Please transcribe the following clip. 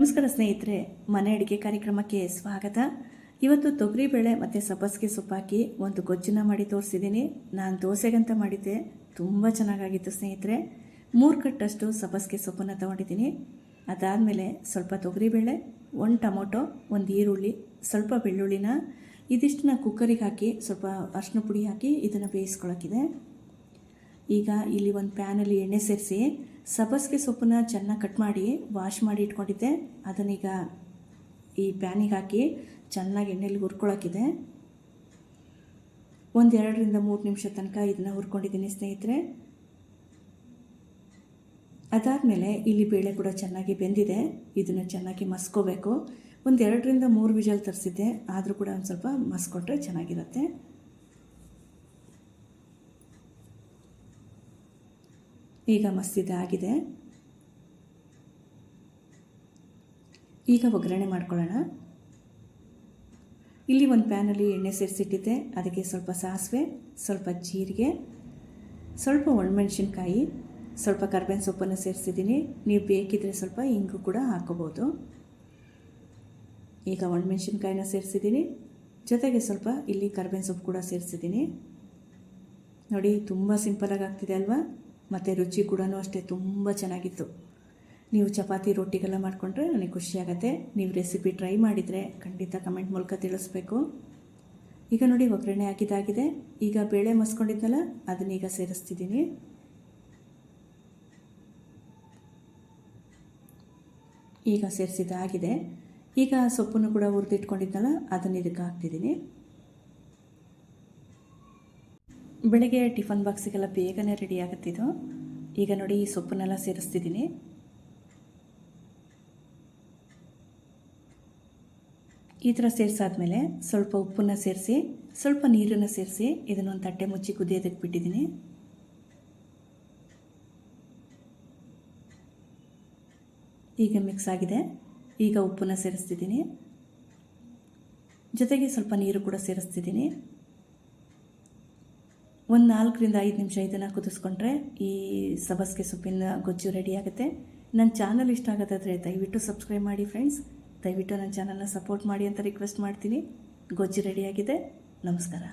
ನಮಸ್ಕಾರ ಸ್ನೇಹಿತರೆ, ಮನೆ ಅಡುಗೆ ಕಾರ್ಯಕ್ರಮಕ್ಕೆ ಸ್ವಾಗತ. ಇವತ್ತು ತೊಗರಿಬೇಳೆ ಮತ್ತು ಸಬ್ಬಸಿಗೆ ಸೊಪ್ಪಾಕಿ ಒಂದು ಗೊಜ್ಜನ್ನ ಮಾಡಿ ತೋರಿಸಿದ್ದೀನಿ. ನಾನು ದೋಸೆಗಂತ ಮಾಡಿದ್ದೆ. ತುಂಬ ಚೆನ್ನಾಗಾಗಿತ್ತು ಸ್ನೇಹಿತರೆ. ಮೂರು ಕಟ್ಟಷ್ಟು ಸಬ್ಬಸಿಗೆ ಸೊಪ್ಪನ್ನು ತೊಗೊಂಡಿದ್ದೀನಿ. ಅದಾದಮೇಲೆ ಸ್ವಲ್ಪ ತೊಗರಿಬೇಳೆ ಒಂದು ಟೊಮೊಟೊ, ಒಂದು ಈರುಳ್ಳಿ, ಸ್ವಲ್ಪ ಬೆಳ್ಳುಳ್ಳಿನ, ಇದಿಷ್ಟನ್ನ ಕುಕ್ಕರಿಗೆ ಹಾಕಿ ಸ್ವಲ್ಪ ಅರಿಶಿನ ಪುಡಿ ಹಾಕಿ ಇದನ್ನು ಬೇಯಿಸ್ಕೊಳ್ಳೋಕ್ಕಿದೆ ಈಗ ಇಲ್ಲಿ ಒಂದು ಪ್ಯಾನಲ್ಲಿ ಎಣ್ಣೆ ಸೇರಿಸಿ, ಸಬ್ಬಸಿಗೆ ಸೊಪ್ಪನ್ನ ಚೆನ್ನಾಗಿ ಕಟ್ ಮಾಡಿ ವಾಶ್ ಮಾಡಿ ಇಟ್ಕೊಂಡಿದ್ದೆ. ಅದನ್ನೀಗ ಈ ಪ್ಯಾನಿಗೆ ಹಾಕಿ ಚೆನ್ನಾಗಿ ಎಣ್ಣೆಲಿ ಹುರ್ಕೊಳಕ್ಕಿದೆ. ಒಂದು ಎರಡರಿಂದ ಮೂರು ನಿಮಿಷ ತನಕ ಇದನ್ನ ಹುರ್ಕೊಂಡಿದ್ದೀನಿ ಸ್ನೇಹಿತರೆ. ಅದಾದಮೇಲೆ ಇಲ್ಲಿ ಬೇಳೆ ಕೂಡ ಚೆನ್ನಾಗಿ ಬೆಂದಿದೆ. ಇದನ್ನು ಚೆನ್ನಾಗಿ ಮಸ್ಕೋಬೇಕು. ಒಂದು ಎರಡರಿಂದ ಮೂರು ವಿಜಲ್ ತರಿಸಿದ್ದೆ. ಆದರೂ ಕೂಡ ಒಂದು ಸ್ವಲ್ಪ ಮಸ್ಕೊಟ್ರೆ ಚೆನ್ನಾಗಿರುತ್ತೆ. ಈಗ ಮಸ್ತಿದೆ ಆಗಿದೆ. ಈಗ ಒಗ್ಗರಣೆ ಮಾಡ್ಕೊಳ್ಳೋಣ. ಇಲ್ಲಿ ಒಂದು ಪ್ಯಾನಲ್ಲಿ ಎಣ್ಣೆ ಸೇರಿಸಿಟ್ಟಿದ್ದೆ. ಅದಕ್ಕೆ ಸ್ವಲ್ಪ ಸಾಸಿವೆ, ಸ್ವಲ್ಪ ಜೀರಿಗೆ, ಸ್ವಲ್ಪ ಒಣಮೆಣ್ಸಿನ್ಕಾಯಿ, ಸ್ವಲ್ಪ ಕರ್ಬೇವಿನ ಸೊಪ್ಪನ್ನು ಸೇರಿಸಿದ್ದೀನಿ. ನೀವು ಬೇಕಿದ್ರೆ ಸ್ವಲ್ಪ ಇಂಗು ಕೂಡ ಹಾಕೋಬೋದು ಈಗ ಒಣಮೆಣಸಿನ್ಕಾಯಿನ ಸೇರಿಸಿದ್ದೀನಿ. ಜೊತೆಗೆ ಸ್ವಲ್ಪ ಇಲ್ಲಿ ಕರ್ಬೇವಿನ ಸೊಪ್ಪು ಕೂಡ ಸೇರಿಸಿದ್ದೀನಿ. ನೋಡಿ, ತುಂಬ ಸಿಂಪಲಾಗಿ ಆಗ್ತಿದೆ ಅಲ್ವಾ? ಮತ್ತು ರುಚಿ ಕೂಡ ಅಷ್ಟೇ, ತುಂಬ ಚೆನ್ನಾಗಿತ್ತು. ನೀವು ಚಪಾತಿ ರೊಟ್ಟಿಗೆಲ್ಲ ಮಾಡಿಕೊಂಡ್ರೆ ನನಗೆ ಖುಷಿಯಾಗತ್ತೆ ನೀವು ರೆಸಿಪಿ ಟ್ರೈ ಮಾಡಿದರೆ ಖಂಡಿತ ಕಮೆಂಟ್ ಮೂಲಕ ತಿಳಿಸ್ಬೇಕು. ಈಗ ನೋಡಿ ಒಗ್ಗರಣೆ ಹಾಕಿದಾಗಿದೆ ಈಗ ಬೇಳೆ ಮಸ್ಕೊಂಡಿದ್ನಲ್ಲ ಅದನ್ನೀಗ ಸೇರಿಸ್ತಿದ್ದೀನಿ. ಈಗ ಸೇರಿಸಿದಾಗಿದೆ ಈಗ ಸೊಪ್ಪನ್ನು ಕೂಡ ಹುರಿದಿಟ್ಕೊಂಡಿದ್ನಲ್ಲ, ಅದನ್ನು ಇದಕ್ಕೆ ಹಾಕ್ತಿದ್ದೀನಿ. ಬೆಳಗ್ಗೆ ಟಿಫನ್ ಬಾಕ್ಸಿಗೆಲ್ಲ ಬೇಗನೆ ರೆಡಿ ಆಗುತ್ತಿದ್ದು ಈಗ ನೋಡಿ ಈ ಸೊಪ್ಪನ್ನೆಲ್ಲ ಸೇರಿಸ್ತಿದ್ದೀನಿ. ಈ ಥರ ಸೇರಿಸಾದ್ಮೇಲೆ ಸ್ವಲ್ಪ ಉಪ್ಪನ್ನು ಸೇರಿಸಿ, ಸ್ವಲ್ಪ ನೀರನ್ನು ಸೇರಿಸಿ ಇದನ್ನು ಒಂದು ತಟ್ಟೆ ಮುಚ್ಚಿ ಕುದಿಯೋದಕ್ಕೆ ಬಿಟ್ಟಿದ್ದೀನಿ. ಈಗ ಮಿಕ್ಸ್ ಆಗಿದೆ. ಈಗ ಉಪ್ಪನ್ನು ಸೇರಿಸ್ತಿದ್ದೀನಿ. ಜೊತೆಗೆ ಸ್ವಲ್ಪ ನೀರು ಕೂಡ ಸೇರಿಸ್ತಿದ್ದೀನಿ. ಒಂದು ನಾಲ್ಕರಿಂದ ಐದು ನಿಮಿಷ ಇದನ್ನು ಕುದಿಸ್ಕೊಂಡ್ರೆ ಈ ಸಬಸ್ಗೆ ಸೊಪ್ಪಿನ ಗೊಜ್ಜು ರೆಡಿ ಆಗುತ್ತೆ. ನನ್ನ ಚಾನಲ್ ಇಷ್ಟ ಆಗೋದಾದರೆ ದಯವಿಟ್ಟು ಸಬ್ಸ್ಕ್ರೈಬ್ ಮಾಡಿ ಫ್ರೆಂಡ್ಸ್ ದಯವಿಟ್ಟು ನನ್ನ ಚಾನಲ್ನ ಸಪೋರ್ಟ್ ಮಾಡಿ ಅಂತ ರಿಕ್ವೆಸ್ಟ್ ಮಾಡ್ತೀನಿ. ಗೊಜ್ಜು ರೆಡಿಯಾಗಿದೆ ನಮಸ್ಕಾರ.